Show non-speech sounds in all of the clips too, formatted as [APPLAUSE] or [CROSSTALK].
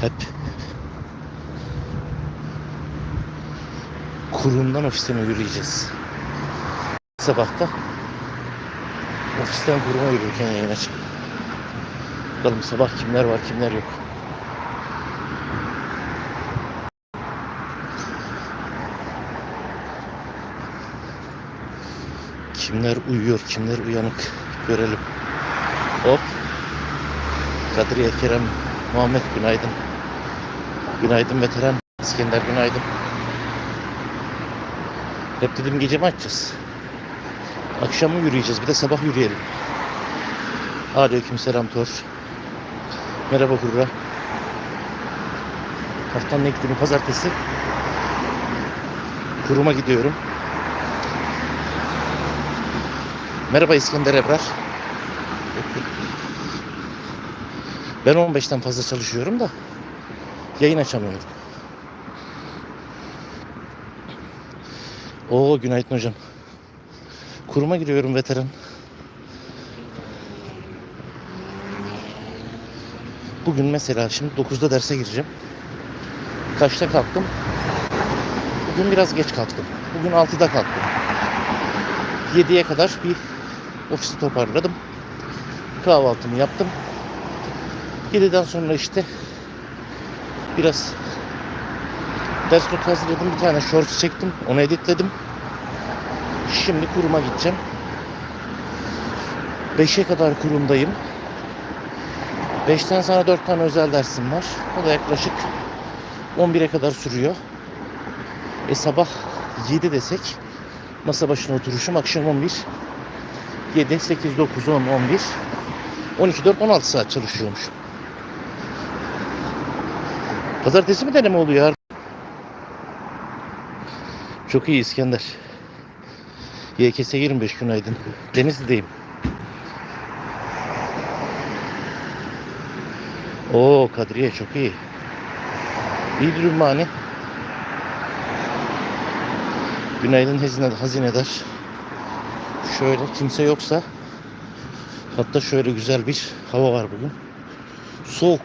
Hep kurumdan ofiste mi yürüyeceğiz? Sabahta ofisten kuruma yürürken yayın açıp. Bakalım sabah kimler var kimler yok. Kimler uyuyor, kimler uyanık görelim. Hop. Kadriye Kerem, Muhammed günaydın. Günaydın veteran. İskender günaydın. Hep dedim gece mi açacağız? Akşam mı yürüyeceğiz? Bir de sabah yürüyelim. Aleyküm selam Tor. Merhaba Hurra. Haftanın ilk günü pazartesi. Kuruma gidiyorum. Merhaba İskender Ebrar. Ben 15'ten fazla çalışıyorum da yayın açamıyorum. Oo günaydın hocam. Kuruma giriyorum veteran. Bugün mesela şimdi 9'da derse gireceğim. Kaçta kalktım? Bugün biraz geç kalktım. Bugün 6'da kalktım. 7'ye kadar bir ofisi toparladım. Kahvaltımı yaptım. 7'den sonra işte biraz ders notu hazırladım. Bir tane shorts çektim. Onu editledim. Şimdi kuruma gideceğim. 5'e kadar kurumdayım. 5'ten sonra 4 tane özel dersim var. O da yaklaşık 11'e kadar sürüyor. E sabah 7 desek masa başına oturuşum akşam 11. 7, 8, 9, 10, 11. 12, 4, 16 saat çalışıyormuşum. Pazartesi mi deneme oluyor? Çok iyi İskender. YKS 25 günaydın. Denizli'deyim. Oo Kadriye çok iyi. İyi Rümmani. Günaydın hazine, hazinedar. Şöyle kimse yoksa hatta şöyle güzel bir hava var bugün. Soğuk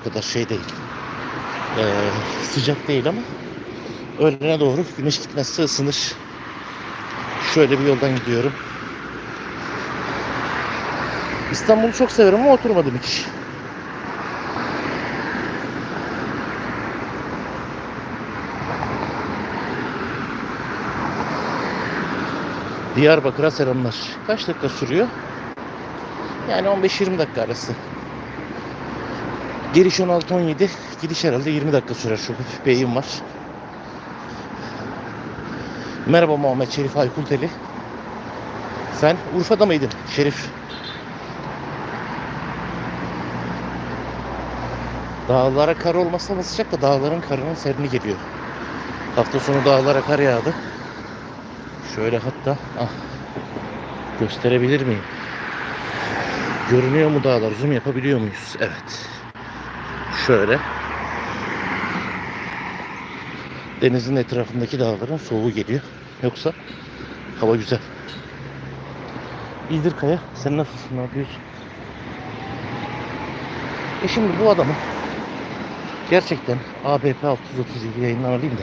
o kadar şey değil. Ee, sıcak değil ama öğlene doğru güneş gitmezse ısınır. Şöyle bir yoldan gidiyorum. İstanbul'u çok severim ama oturmadım hiç. Diyarbakır'a selamlar. Kaç dakika sürüyor? Yani 15-20 dakika arası. Giriş 16-17, gidiş herhalde 20 dakika sürer. Çok hafif bir var. Merhaba Muhammed Şerif Aykulteli. Sen Urfa'da mıydın Şerif? Dağlara kar olmasa da sıcak da dağların karının serini geliyor. Hafta sonu dağlara kar yağdı. Şöyle hatta ah, gösterebilir miyim? Görünüyor mu dağlar? Zoom yapabiliyor muyuz? Evet. Şöyle. Denizin etrafındaki dağların soğuğu geliyor. Yoksa hava güzel. İyidir Kaya. Sen nasılsın? Ne yapıyorsun? E şimdi bu adamı gerçekten ABP 637 yayından alayım da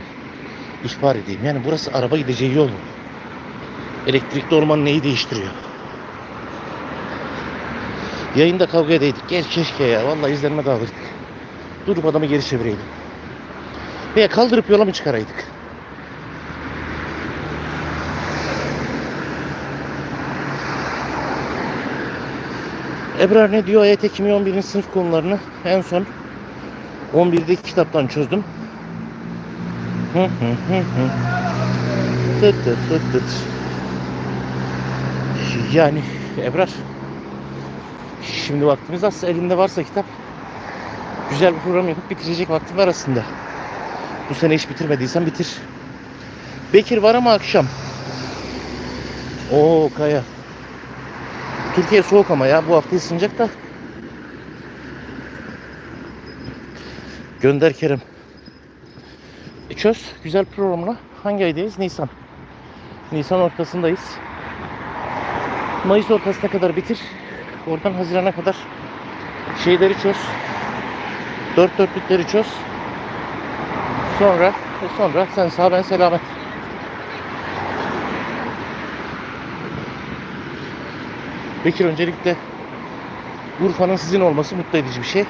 ihbar edeyim. Yani burası araba gideceği yol mu? Elektrikli orman neyi değiştiriyor? Yayında kavga edeydik. Gel keşke ya. Vallahi izlenme dağılırdık. Durup adamı geri çevireydim. Veya kaldırıp yola mı çıkaraydık? Ebrar ne diyor? AYT Kimya 11. sınıf konularını en son 11'deki kitaptan çözdüm. Hı hı hı hı. Tıt tıt tıt tıt. Yani Ebrar şimdi vaktimiz az elinde varsa kitap güzel bir program yapıp bitirecek vaktim var aslında. Bu sene hiç bitirmediysen bitir. Bekir var ama akşam. Oo Kaya. Türkiye soğuk ama ya bu hafta ısınacak da. Gönder Kerem. E çöz güzel programla. Hangi aydayız? Nisan. Nisan ortasındayız. Mayıs ortasına kadar bitir. Oradan Haziran'a kadar şeyleri çöz. Dört dörtlükleri çöz. Sonra ve sonra sen sağ ben selamet. Bekir öncelikle Urfa'nın sizin olması mutlu edici bir şey.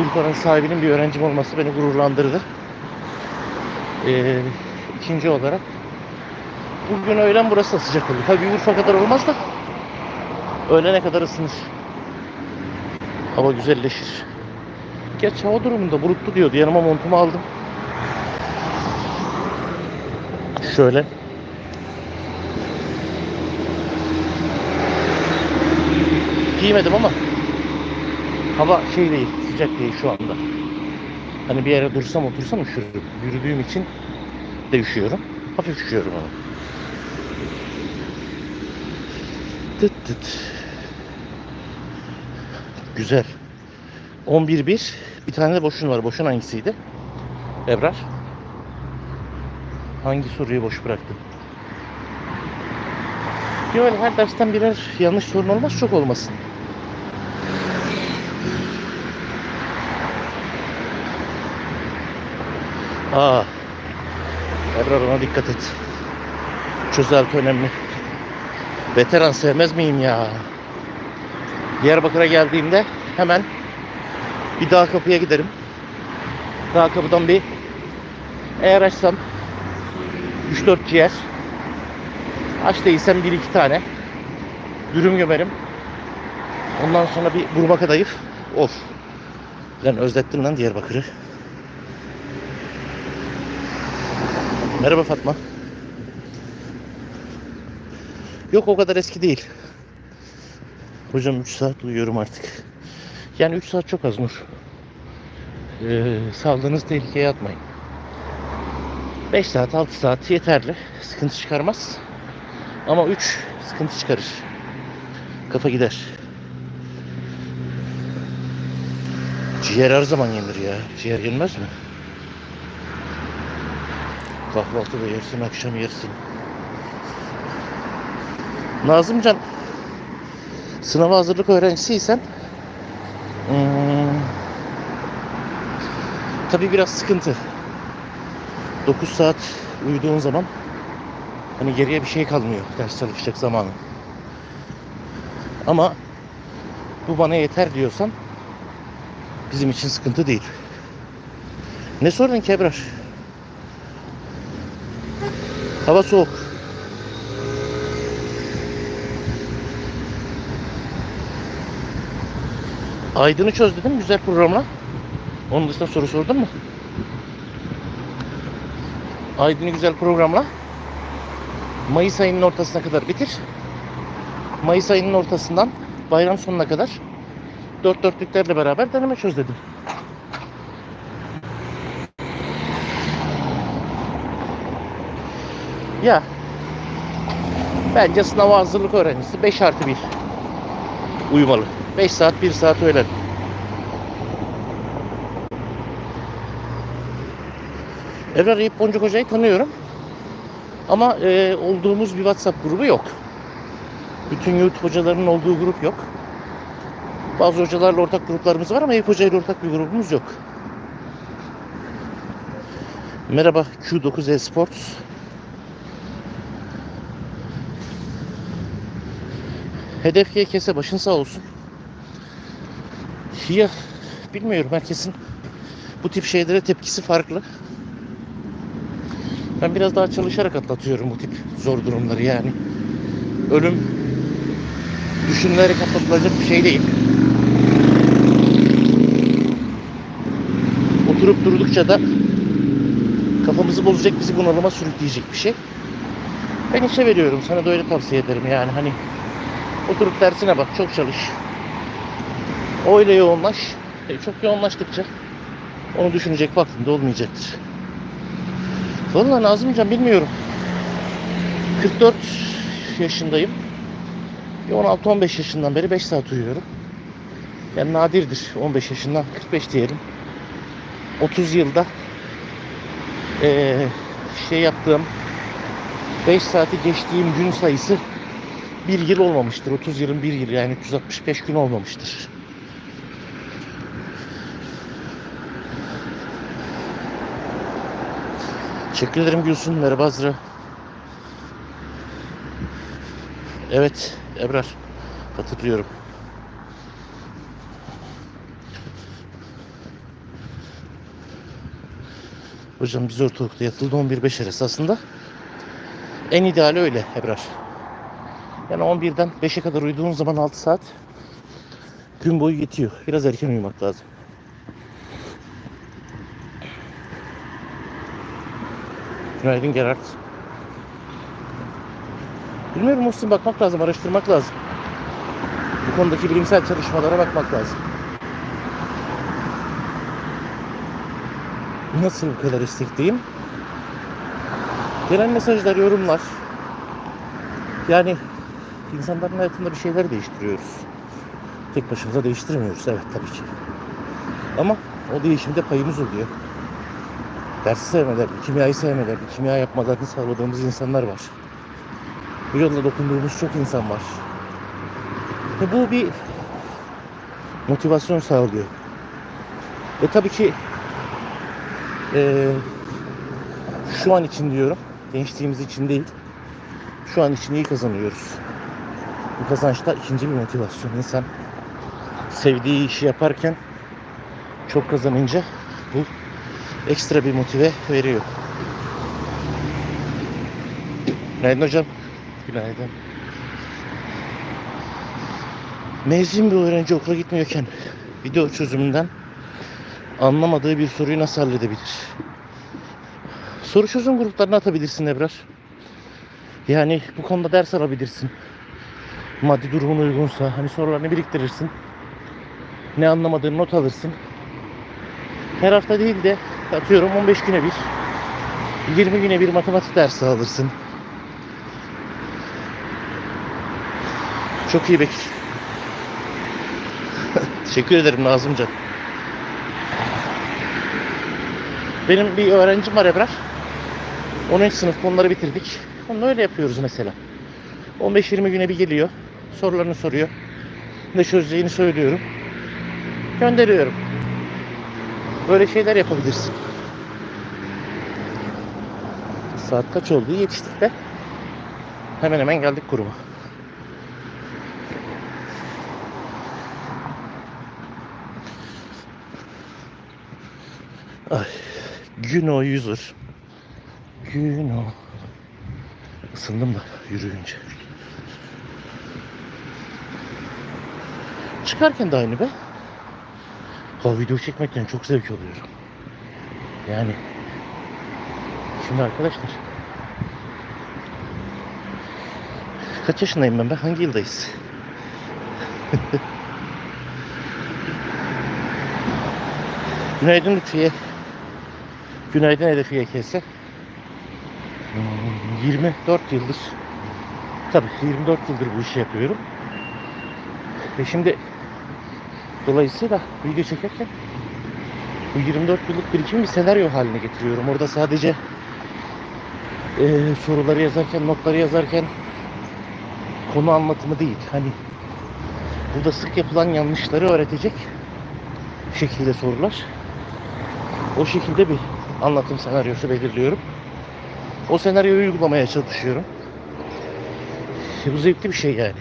Urfa'nın sahibinin bir öğrencim olması beni gururlandırdı. Ee, ikinci olarak bugün öğlen burası da sıcak olur. Tabii Urfa kadar olmaz da öğlene kadar ısınır. Hava güzelleşir. Geç hava durumunda bulutlu diyordu. Yanıma montumu aldım. Şöyle. Giymedim ama hava şey değil, sıcak değil şu anda. Hani bir yere dursam otursam üşürüm. Yürüdüğüm için de üşüyorum. Hafif üşüyorum ama. Tıt tıt. Güzel. 11-1. Bir tane de boşun var. Boşun hangisiydi? Ebrar. Hangi soruyu boş bıraktın? Yok her dersten birer yanlış sorun olmaz çok olmasın. Aa. Ebrar ona dikkat et. Çözelti önemli. Veteran sevmez miyim ya? Diyarbakır'a geldiğimde hemen bir dağ kapıya giderim. Dağ kapıdan bir eğer açsam 3-4 ciğer aç değilsem 1-2 tane dürüm gömerim. Ondan sonra bir burma kadayıf. Of. Lan özlettin lan Diyarbakır'ı. Merhaba Fatma. Yok o kadar eski değil. Hocam 3 saat uyuyorum artık. Yani 3 saat çok az Nur. Ee, sağlığınızı tehlikeye atmayın. 5 saat 6 saat yeterli. Sıkıntı çıkarmaz. Ama 3 sıkıntı çıkarır. Kafa gider. Ciğer her zaman yenir ya. Ciğer yenmez mi? Kahvaltıda yersin, akşam yersin. Nazımcan sınava hazırlık öğrencisiysen hmm, tabi biraz sıkıntı. 9 saat uyuduğun zaman hani geriye bir şey kalmıyor ders çalışacak zamanı. Ama bu bana yeter diyorsan bizim için sıkıntı değil. Ne sordun ki Ebrar? Hava soğuk. Aydın'ı çöz dedim güzel programla. Onun dışında soru sordun mu? Aydın'ı güzel programla. Mayıs ayının ortasına kadar bitir. Mayıs ayının ortasından bayram sonuna kadar dört dörtlüklerle beraber deneme çöz dedim. Ya bence sınava hazırlık öğrencisi 5 artı 1 uyumalı. 5 saat 1 saat öğlen. Ebrar Eyüp Boncuk Hoca'yı tanıyorum. Ama e, olduğumuz bir WhatsApp grubu yok. Bütün YouTube hocalarının olduğu grup yok. Bazı hocalarla ortak gruplarımız var ama Eyüp Hoca ile ortak bir grubumuz yok. Merhaba Q9 Esports. Hedef kese başın sağ olsun. Ya bilmiyorum herkesin bu tip şeylere tepkisi farklı. Ben biraz daha çalışarak atlatıyorum bu tip zor durumları yani. Ölüm düşünülerek atlatılacak bir şey değil. Oturup durdukça da kafamızı bozacak, bizi bunalıma sürükleyecek bir şey. Ben işe veriyorum. Sana da öyle tavsiye ederim yani hani oturup dersine bak, çok çalış. O ile yoğunlaş. E, çok yoğunlaştıkça onu düşünecek vaktin de olmayacaktır. Vallahi Nazımcan bilmiyorum. 44 yaşındayım. Bir 16-15 yaşından beri 5 saat uyuyorum. Yani nadirdir 15 yaşından 45 diyelim. 30 yılda eee, şey yaptığım 5 saati geçtiğim gün sayısı bir yıl olmamıştır. 30 yılın bir yıl yani 365 gün olmamıştır. Teşekkür ederim Gülsün. Merhaba Azra. Evet Ebrar. Hatırlıyorum. Hocam biz ortalıkta yatıldı 11-5 arası aslında. En ideali öyle Ebrar. Yani 11'den 5'e kadar uyuduğun zaman 6 saat gün boyu yetiyor. Biraz erken uyumak lazım. Günaydın Gerard. Bilmiyorum Muhsin bakmak lazım, araştırmak lazım. Bu konudaki bilimsel çalışmalara bakmak lazım. Nasıl bu kadar istekliyim? Gelen mesajlar, yorumlar. Yani insanların hayatında bir şeyler değiştiriyoruz. Tek başımıza değiştiremiyoruz. Evet tabii ki. Ama o değişimde payımız oluyor. Dersi sevmeden, kimyayı sevmeden, kimya yapmalarını sağladığımız insanlar var. Bu yolla dokunduğumuz çok insan var. Ve bu bir motivasyon sağlıyor. Ve tabii ki eee, şu an için diyorum, gençliğimiz için değil, şu an için iyi kazanıyoruz. Bu kazançta ikinci bir motivasyon. İnsan sevdiği işi yaparken çok kazanınca bu ekstra bir motive veriyor. Günaydın hocam. Günaydın. Mezun bir öğrenci okula gitmiyorken video çözümünden anlamadığı bir soruyu nasıl halledebilir? Soru çözüm gruplarına atabilirsin Ebrar. Yani bu konuda ders alabilirsin. Maddi durumun uygunsa hani sorularını biriktirirsin. Ne anlamadığını not alırsın. Her hafta değil de atıyorum 15 güne bir 20 güne bir matematik dersi alırsın. Çok iyi Bekir. [LAUGHS] Teşekkür ederim Nazımcan. Benim bir öğrencim var Ebrar. 10. sınıf konuları bitirdik. Onu öyle yapıyoruz mesela. 15-20 güne bir geliyor. Sorularını soruyor. Ne çözeceğini söylüyorum. Gönderiyorum. Böyle şeyler yapabilirsin. Saat kaç oldu? Yetiştik de. Hemen hemen geldik kuruma. Ay. Güno yüzür. Güno. Isındım da yürüyünce. Çıkarken de aynı be. Ha, video çekmekten çok zevk alıyorum. Yani şimdi arkadaşlar kaç yaşındayım ben be? Hangi yıldayız? [LAUGHS] Günaydın Lütfiye. Günaydın Kese. Hmm, 24 yıldır tabii 24 yıldır bu işi yapıyorum. Ve şimdi dolayısıyla video çekerken bu 24 yıllık birikimi bir senaryo haline getiriyorum. Orada sadece eee, soruları yazarken, notları yazarken konu anlatımı değil. Hani burada sık yapılan yanlışları öğretecek şekilde sorular. O şekilde bir anlatım senaryosu belirliyorum. O senaryoyu uygulamaya çalışıyorum. Bu zevkli bir şey yani.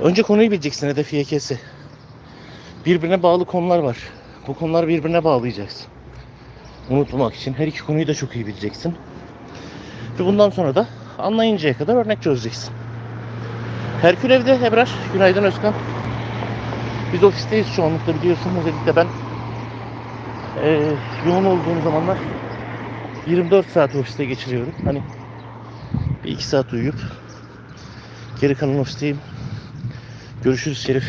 Önce konuyu bileceksin hedef YKS. Birbirine bağlı konular var. Bu konular birbirine bağlayacaksın. Unutmamak için her iki konuyu da çok iyi bileceksin. Ve bundan sonra da anlayıncaya kadar örnek çözeceksin. Herkül evde Ebrar. Günaydın Özkan. Biz ofisteyiz çoğunlukla biliyorsun. Özellikle ben eee yoğun olduğum zamanlar 24 saat ofiste geçiriyorum. Hani bir iki saat uyuyup geri kalan ofisteyim. Görüşürüz Şerif.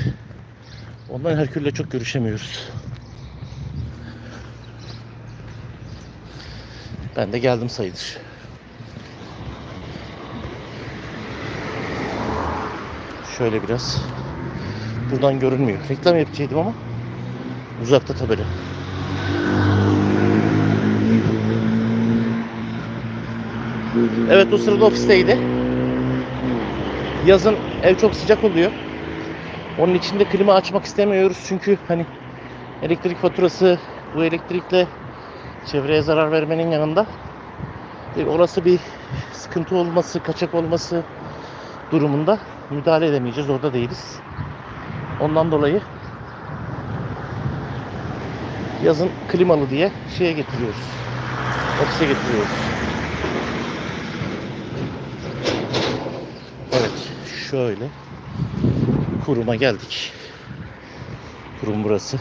Ondan Herkül'le çok görüşemiyoruz. Ben de geldim sayılır. Şöyle biraz. Buradan görünmüyor. Reklam yapacaktım ama uzakta tabela. Evet o sırada ofisteydi. Yazın ev çok sıcak oluyor. Onun için de klima açmak istemiyoruz çünkü hani elektrik faturası bu elektrikle çevreye zarar vermenin yanında bir olası bir sıkıntı olması, kaçak olması durumunda müdahale edemeyeceğiz. Orada değiliz. Ondan dolayı yazın klimalı diye şeye getiriyoruz. Ofise getiriyoruz. Evet, şöyle kuruma geldik. Kurum burası.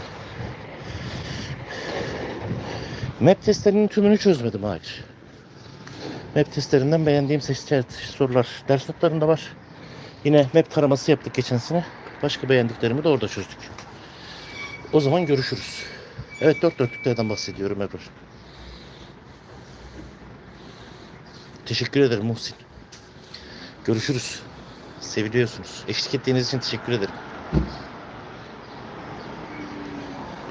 Map testlerinin tümünü çözmedim hayır. Map testlerinden beğendiğim seçtiğim sorular ders notlarında var. Yine map taraması yaptık geçen sene. Başka beğendiklerimi de orada çözdük. O zaman görüşürüz. Evet dört dörtlüklerden bahsediyorum Ebru. Teşekkür ederim Muhsin. Görüşürüz. Seviliyorsunuz. Eşlik ettiğiniz için teşekkür ederim.